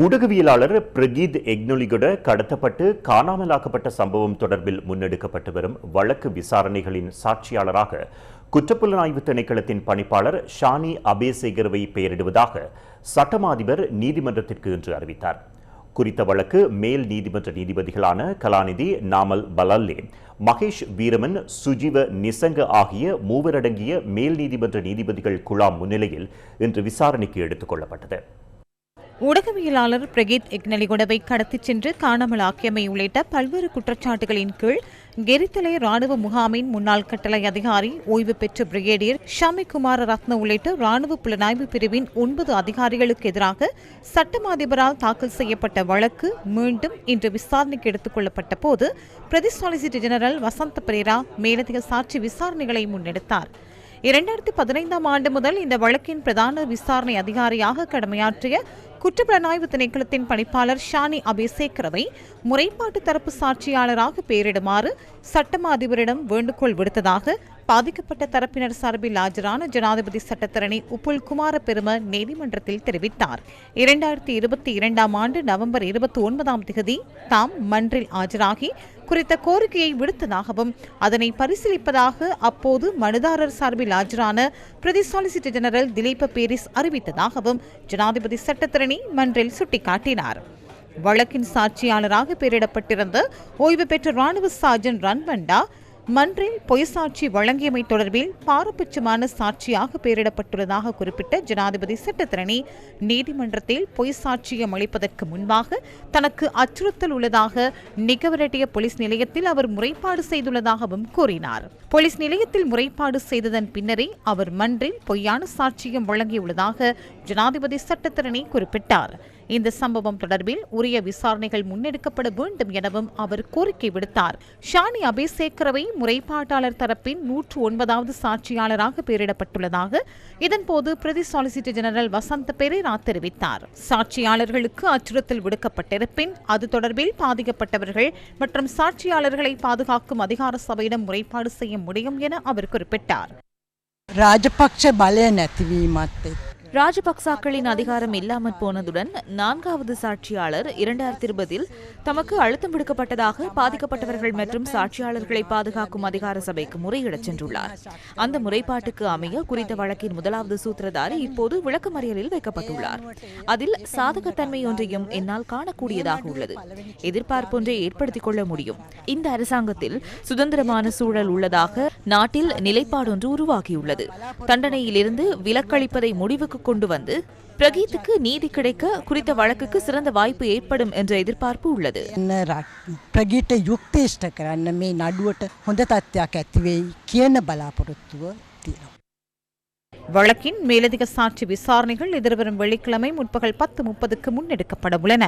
ஊடகவியலாளர் பிரகீத் எக்னொலிகுட கடத்தப்பட்டு காணாமலாக்கப்பட்ட சம்பவம் தொடர்பில் முன்னெடுக்கப்பட்டு வரும் வழக்கு விசாரணைகளின் சாட்சியாளராக குற்றப்புலனாய்வு திணைக்களத்தின் பணிப்பாளர் ஷானி அபேசேகரவை பெயரிடுவதாக சட்டமாதிபர் நீதிமன்றத்திற்கு இன்று அறிவித்தார். குறித்த வழக்கு மேல் நீதிமன்ற நீதிபதிகளான கலாநிதி நாமல் பலல்லே மகேஷ் வீரமன் சுஜீவ நிசங்க ஆகிய மூவரடங்கிய மேல் நீதிமன்ற நீதிபதிகள் குழாம் முன்னிலையில் இன்று விசாரணைக்கு எடுத்துக் கொள்ளப்பட்டது. ஊடகவியலாளர் பிரகீத் எக்னலிகுடவை கடத்திச் சென்று காணாமலாக்கியமை உள்ளிட்ட பல்வேறு குற்றச்சாட்டுகளின் கீழ் கெரித்தலை ராணுவ முகாமின் முன்னாள் கட்டளை அதிகாரி ஓய்வு பெற்ற பிரிகேடியர் ஷாமிகுமார ரத்ன உள்ளிட்ட ராணுவ புலனாய்வு பிரிவின் ஒன்பது அதிகாரிகளுக்கு எதிராக சட்டம் அதிபரால் தாக்கல் செய்யப்பட்ட வழக்கு மீண்டும் இன்று விசாரணைக்கு எடுத்துக் கொள்ளப்பட்ட போது பிரதி சாலிசிட்டர் ஜெனரல் வசந்த பிரேரா மேலதிக சாட்சி விசாரணைகளை முன்னெடுத்தார். இரண்டாயிரத்தி பதினைந்தாம் ஆண்டு முதல் இந்த வழக்கின் பிரதான விசாரணை அதிகாரியாக கடமையாற்றிய குற்றப்புலனாய்வு திணைக்களத்தின் பணிப்பாளர் ஷானி அபிசேகரவை முறைப்பாட்டு தரப்பு சாட்சியாளராக பெயரிடுமாறு சட்டமா அதிபரிடம் வேண்டுகோள் விடுத்ததாக பாதிக்கப்பட்ட தரப்பினர் சார்பில் ஆஜரான ஜனாதிபதி சட்டத்தரணி உப்புல் குமார பெரும நீதிமன்றத்தில் தெரிவித்தார். இரண்டாயிரத்தி இருபத்தி இரண்டாம் ஆண்டு நவம்பர் இருபத்தி ஒன்பதாம் திகதி தாம் மன்றில் ஆஜராகி குறித்த கோரிக்கையை விடுத்ததாகவும் அதனை பரிசீலிப்பதாக அப்போது மனுதாரர் சார்பில் ஆஜரான பிரதி சாலிசிட்டர் ஜெனரல் திலீப பேரிஸ் அறிவித்ததாகவும் ஜனாதிபதி சட்டத்திரணி மன்றில் சுட்டிக்காட்டினார். வழக்கின் சாட்சியாளராக பெயரிடப்பட்டிருந்த ஓய்வு பெற்ற ராணுவ சார்ஜன் ரன்வண்டா மன்றில் பொய் சாட்சி வழங்கியமை தொடர்பில் பாரபட்சமான சாட்சியாக பெயரிடப்பட்டுள்ளதாக குறிப்பிட்ட ஜனாதிபதி சட்டத்திரணி நீதிமன்றத்தில் பொய் சாட்சியம் அளிப்பதற்கு முன்பாக தனக்கு அச்சுறுத்தல் உள்ளதாக நிகவரட்டிய போலீஸ் நிலையத்தில் அவர் முறைப்பாடு செய்துள்ளதாகவும் கூறினார். போலீஸ் நிலையத்தில் முறைப்பாடு செய்ததன் பின்னரே அவர் மன்றில் பொய்யான சாட்சியம் வழங்கியுள்ளதாக ஜனாதிபதி சட்டத்திரணி குறிப்பிட்டார். இந்த சம்பவம் தொடர்பில் உரிய விசாரணைகள் முன்னெடுக்கப்பட வேண்டும் எனவும் அவர் கோரிக்கை விடுத்தார் ஷானி அபேசேக்கரவை முறைப்பாட்டாளர் தரப்பின் நூற்று ஒன்பதாவது சாட்சியாளராக பெயரிடப்பட்டுள்ளதாக இதன்போது பிரதி சாலிசிட்டர் ஜெனரல் வசந்த பெரேரா தெரிவித்தார் சாட்சியாளர்களுக்கு அச்சுறுத்தல் விடுக்கப்பட்டிருப்பின் அது தொடர்பில் பாதிக்கப்பட்டவர்கள் மற்றும் சாட்சியாளர்களை பாதுகாக்கும் அதிகார சபையிடம் முறைப்பாடு செய்ய முடியும் என அவர் குறிப்பிட்டார் රාජපක්ෂ බලය නැතිවීමත් එක්. ராஜபக்சாக்களின் அதிகாரம் இல்லாமற் போனதுடன் நான்காவது சாட்சியாளர் இரண்டாயிரத்தி இருபதில் தமக்கு அழுத்தம் விடுக்கப்பட்டதாக பாதிக்கப்பட்டவர்கள் மற்றும் சாட்சியாளர்களை பாதுகாக்கும் அதிகார சபைக்கு முறையிடச் சென்றுள்ளார். அந்த முறைப்பாட்டுக்கு அமைய குறித்த வழக்கின் முதலாவது சூத்திரதாரி இப்போது விளக்கமறியலில் வைக்கப்பட்டுள்ளார். அதில் சாதகத்தன்மை ஒன்றையும் என்னால் காணக்கூடியதாக உள்ளது. எதிர்பார்ப்பொன்றை ஏற்படுத்திக் கொள்ள முடியும். இந்த அரசாங்கத்தில் சுதந்திரமான சூழல் உள்ளதாக நாட்டில் நிலைப்பாடொன்று உருவாகியுள்ளது. தண்டனையிலிருந்து விலக்களிப்பதை முடிவுக்கு கொண்டு வந்து பிரகீத்துக்கு நீதி கிடைக்க குறித்த வழக்குக்கு சிறந்த வாய்ப்பு ஏற்படும் என்ற எதிர்பார்ப்பு உள்ளது එන්න රට්- ප්‍රගීට යුක්තේෂ්ට කරන්න මේ නඩුවට හොඳ තත්ත්වයක් ඇතිවෙයි කියන බලාපොරොත්තුව තියෙනවා. வழக்கின் மேலதிக சாட்சி விசாரணைகள் எதிர்வரும் வெள்ளிக்கிழமை முற்பகல் பத்து முப்பதுக்கு முன்னெடுக்கப்பட உள்ளன